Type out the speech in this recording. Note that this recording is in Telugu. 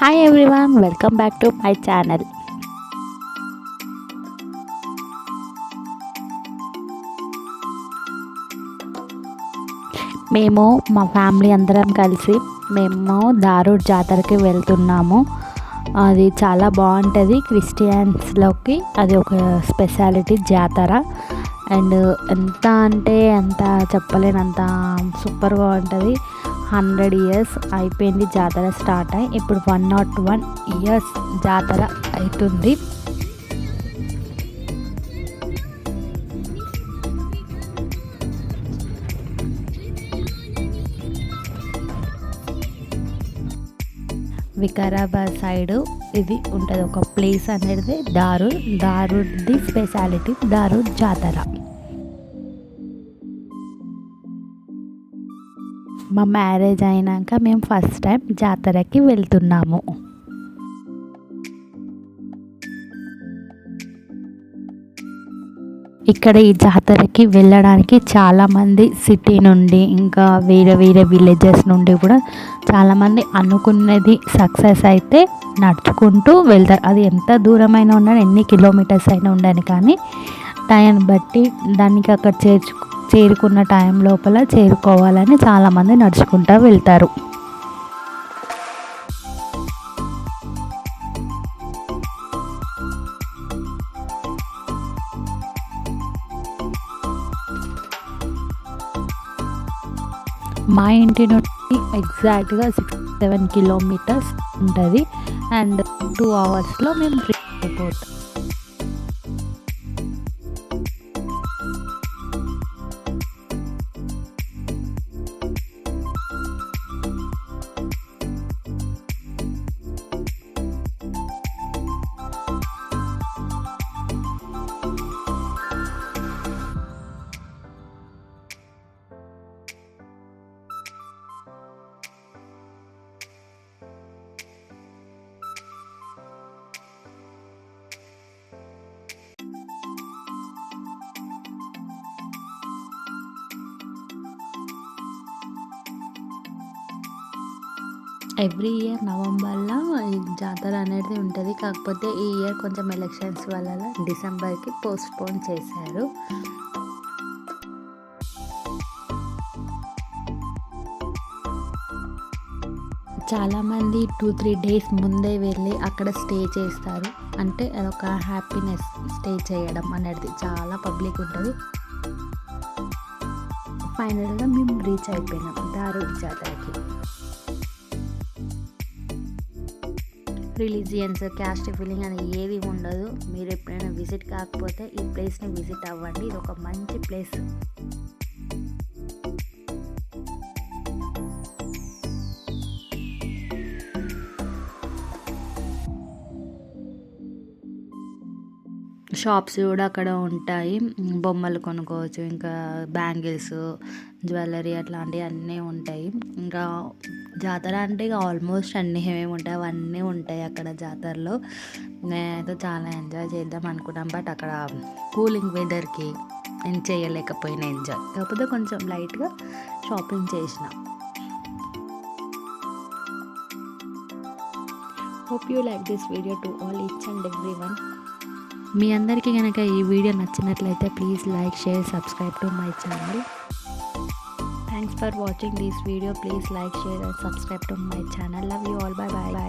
Hi everyone welcome back to my channel మేము మా ఫ్యామిలీ అందరం కలిసి మేము దారూడ్ జాతరకి వెళ్తున్నాము. అది చాలా బాగుంటుంది. క్రిస్టియన్స్లోకి అది ఒక స్పెషాలిటీ జాతర. అండ్ ఎంత అంటే ఎంత చెప్పలేనంత సూపర్గా ఉంటుంది. హండ్రెడ్ ఇయర్స్ అయిపోయింది జాతర స్టార్ట్ అయ్యి. ఇప్పుడు వన్ నాట్ వన్ ఇయర్స్ జాతర అవుతుంది. వికారాబాద్ సైడ్ ఇది ఉంటుంది. ఒక ప్లేస్ అనేది దారు దారుది స్పెషాలిటీ దారు జాతర. మా మ్యారేజ్ అయినాక మేము ఫస్ట్ టైం జాతరకి వెళ్తున్నాము. ఇక్కడ ఈ జాతరకి వెళ్ళడానికి చాలామంది సిటీ నుండి ఇంకా వేరే వేరే విలేజెస్ నుండి కూడా చాలామంది అనుకున్నది సక్సెస్ అయితే నడుచుకుంటూ వెళ్తారు. అది ఎంత దూరమైనా ఉండని ఎన్ని కిలోమీటర్స్ అయినా ఉండని కానీ టైం బట్టి దానికి అక్కడ చేర్చుకు చేరుకున్న టైం లోపల చేరుకోవాలని చాలామంది నడుచుకుంటూ వెళ్తారు. మా ఇంటి నుండి ఎగ్జాక్ట్గా సిక్స్ సెవెన్ కిలోమీటర్స్ ఉంటుంది. అండ్ టూ అవర్స్లో మేము రీచ్ అయిపోతాం. ఎవ్రీ ఇయర్ నవంబర్లో ఈ జాతర అనేది ఉంటుంది. కాకపోతే ఈ ఇయర్ కొంచెం ఎలక్షన్స్ వల్ల డిసెంబర్కి పోస్ట్పోన్ చేశారు. చాలామంది టూ త్రీ డేస్ ముందే వెళ్ళి అక్కడ స్టే చేస్తారు. అంటే అదొక హ్యాపీనెస్ స్టే చేయడం అనేది చాలా పబ్లిక్ ఉంటుంది. ఫైనల్గా మేము రీచ్ అయిపోయినాం. దారు జాతరకి. రిలీజియన్స్ క్యాస్ట్ ఫీలింగ్ అని ఏది ఉండదు. మీరు ఎప్పుడైనా విజిట్ కాకపోతే ఈ ప్లేస్ని విజిట్ అవ్వండి. ఇది ఒక మంచి ప్లేస్. షాప్స్ కూడా అక్కడ ఉంటాయి. బొమ్మలు కొనుక్కోవచ్చు ఇంకా బ్యాంగిల్స్ జ్యువెలరీ అట్లాంటివి అన్నీ ఉంటాయి. ఇంకా జాతర అంటే ఇక ఆల్మోస్ట్ అన్నీ ఏమేమి ఉంటాయి అవన్నీ ఉంటాయి అక్కడ జాతరలో. నేనైతే చాలా ఎంజాయ్ చేద్దాం అనుకున్నాం బట్ అక్కడ కూలింగ్ వెదర్కి నేను చేయలేకపోయినా ఎంజాయ్. కాకపోతే కొంచెం లైట్గా షాపింగ్ చేసిన. Hope you like this video to all each and every one మీ అందరికీ కనుక ఈ వీడియో నచ్చినట్లయితే please like share subscribe to my channel. Thanks for watching this video please like share and subscribe to my channel love you all bye bye bye